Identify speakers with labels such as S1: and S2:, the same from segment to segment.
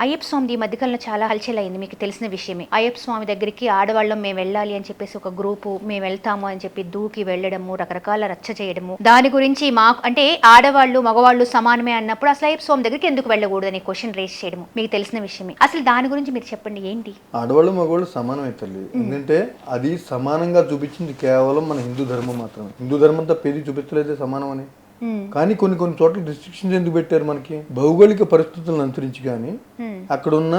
S1: అయ్యప్ప స్వామి ఈ మధ్యకాలంలో చాలా హల్చల్ అయింది మీకు తెలిసిన విషయమే. అయ్యప్ప స్వామి దగ్గరికి ఆడవాళ్ళం మేము వెళ్ళాలి అని చెప్పేసి ఒక గ్రూపు మేము వెళ్తాము అని చెప్పి దూకి వెళ్ళడము రకరకాల రచ్చ చేయడము. దాని గురించి మాకు అంటే ఆడవాళ్ళు మగవాళ్ళు సమానమే అన్నప్పుడు అసలు అయ్యప్ప స్వామి దగ్గరికి ఎందుకు వెళ్ళకూడదు అనే క్వశ్చన్ రేస్ చేయడము. మీకు తెలిసిన విషయమే. అసలు దాని గురించి మీరు చెప్పండి ఏంటి?
S2: ఆడవాళ్ళు మగవాళ్ళు సమానమే తల్లి. ఎందుకంటే అది సమానంగా చూపించింది కేవలం మన హిందూ ధర్మం మాత్రమే. హిందూ ధర్మం తప్ప ఏది చూపించలేదే సమానం అని. కానీ కొన్ని కొన్ని చోట్ల రిస్ట్రిక్షన్స్ ఎందుకు పెట్టారు మనకి? భౌగోళిక పరిస్థితులను అనుసరించి కానీ
S1: మ్మ్.
S2: అక్కడున్న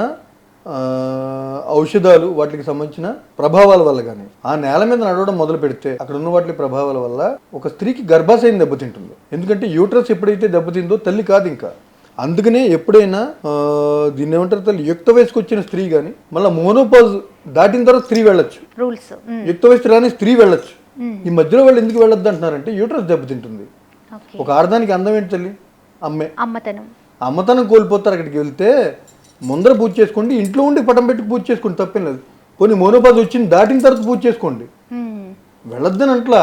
S2: ఆ, ఔషధాలు వాటికి సంబంధించిన ప్రభావాల వల్ల కానీ ఆ నేల మీద నడవడం మొదలు పెడితే అక్కడ ఉన్న వాటి ప్రభావాల వల్ల ఒక స్త్రీకి గర్భాశయం దెబ్బతింటుంది. ఎందుకంటే యూట్రస్ ఎప్పుడైతే దెబ్బతిందో తల్లి కాదు ఇంకా. అందుకనే ఎప్పుడైనా దీన్ని ఏమంటారు తల్లి యుక్త వయసుకు వచ్చిన స్త్రీ కానీ మళ్ళీ మోనోపాజ్ దాటిన తర్వాత స్త్రీ వెళ్ళొచ్చు.
S1: రూల్స్
S2: యుక్త వయసు రాని స్త్రీ వెళ్ళొచ్చు. ఈ మధ్యలో వాళ్ళు ఎందుకు వెళ్ళొద్దు అంటున్నారంటే యూట్రస్ దెబ్బతింటుంది. ఒక ఆడదానికి అందం ఏంటి తల్లి? అమ్మే.
S1: అమ్మతనం.
S2: అమ్మతనం కోల్పోతారు అక్కడికి వెళ్తే ముందర పూజ చేసుకోండి ఇంట్లో ఉండి పటం పెట్టి పూజ చేసుకోండి తప్పేం లేదు. కొన్ని మోనోపాజ్ వచ్చింది దాటిన తర్వాత పూజ చేసుకోండి. వెళ్ళొద్దని అంట్లా.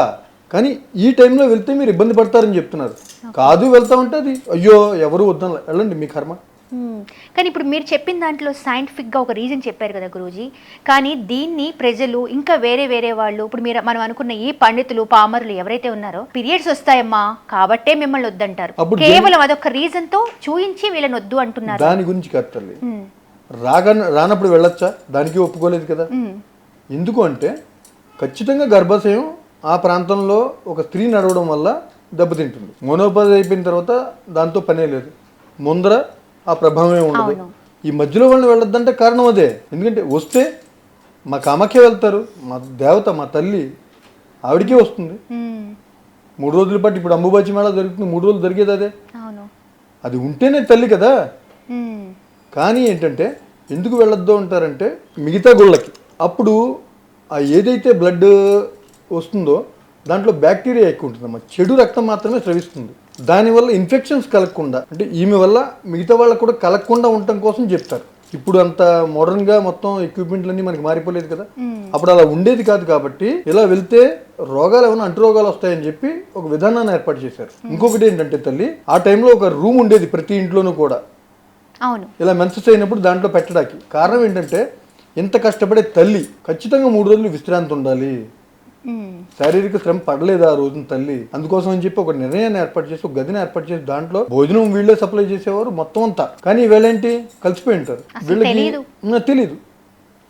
S2: కానీ ఈ టైంలో వెళ్తే మీరు ఇబ్బంది పడతారని చెప్తున్నారు. కాదు వెళ్తామంటే అది అయ్యో ఎవరు వద్దని. వెళ్ళండి మీ కర్మ.
S1: కానీ ఇప్పుడు మీరు చెప్పిన దాంట్లో సైంటిఫిక్గా ఒక రీజన్ చెప్పారు కదా గురూజీ. కానీ దీన్ని ప్రజలు ఇంకా వేరే వేరే వాళ్ళు ఇప్పుడు మీరు మనం అనుకున్న ఈ పండితులు పామరులు ఎవరైతే ఉన్నారో పీరియడ్స్ వస్తాయమ్మా కాబట్టే మిమ్మల్ని వద్దంటారు. కేవలం అదొక రీజన్తో చూయించి వీళ్ళని వద్దు అంటున్నారు.
S2: దాని గురించి. రాగా రానప్పుడు వెళ్ళొచ్చా? దానికి ఒప్పుకోలేదు కదా. ఎందుకు అంటే ఖచ్చితంగా గర్భాశయం ఆ ప్రాంతంలో ఒక స్త్రీ నడవడం వల్ల దెబ్బతింటుంది. మోనోపాజ్ అయిపోయిన తర్వాత దాంతో పనే లేదు. ముందర ఆ ప్రభావమే ఉండదు. ఈ మధ్యలో వాళ్ళని వెళ్ళొద్దంటే కారణం అదే. ఎందుకంటే వస్తే మా కామాఖ్య వెళ్తారు మా దేవత మా తల్లి ఆవిడకే వస్తుంది. మూడు రోజుల పాటు ఇప్పుడు అంబుబాచి మేళ జరుగుతుంది మూడు రోజులు జరిగేది అదే. అది ఉంటేనే తల్లి కదా. కానీ ఏంటంటే ఎందుకు వెళ్ళొద్దు అంటారంటే మిగతా గుళ్ళకి. అప్పుడు ఆ ఏదైతే బ్లడ్ వస్తుందో దాంట్లో బ్యాక్టీరియా ఎక్కువ ఉంటుందమ్మా. చెడు రక్తం మాత్రమే స్రవిస్తుంది. దానివల్ల ఇన్ఫెక్షన్స్ కలగకుండా అంటే ఈమె వల్ల మిగతా వాళ్ళకు కూడా కలగకుండా ఉండటం కోసం చెప్తారు. ఇప్పుడు అంత మోడర్న్గా మొత్తం ఎక్విప్మెంట్లన్నీ మనకి మారిపోలేదు కదా. అప్పుడు అలా ఉండేది కాదు కాబట్టి ఇలా వెళ్తే రోగాలు ఏమైనా అంటు రోగాలు వస్తాయని చెప్పి ఒక విధానాన్ని ఏర్పాటు చేశారు. ఇంకొకటి ఏంటంటే తల్లి ఆ టైంలో ఒక రూమ్ ఉండేది ప్రతి ఇంట్లోనూ కూడా.
S1: అవును.
S2: ఇలా మెన్సెస్ అయినప్పుడు దాంట్లో పెట్టడానికి. కారణం ఏంటంటే ఇంత కష్టపడే తల్లి ఖచ్చితంగా మూడు రోజులు విశ్రాంతి ఉండాలి. శారీరక శ్రమ పడలేదు ఆ రోజున తల్లి. అందుకోసం అని చెప్పి ఒక నిర్ణయాన్ని ఏర్పాటు చేసి ఒక గదిని ఏర్పాటు చేసి దాంట్లో భోజనం వీళ్ళే సప్లై చేసేవారు మొత్తం అంతా. కానీ వీళ్ళేంటి? కలిసిపోయి ఉంటారు
S1: అసలు తెలీదు.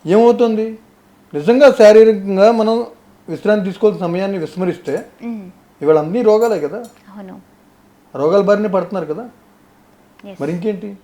S2: ఏమవుతుంది? నిజంగా శారీరకంగా మనం విశ్రాంతి తీసుకోవాల్సిన సమయాన్ని విస్మరిస్తే. ఇవాళ అన్ని రోగాలే కదా. రోగాల బారిన పడుతున్నారు కదా. మరి ఇంకేంటి?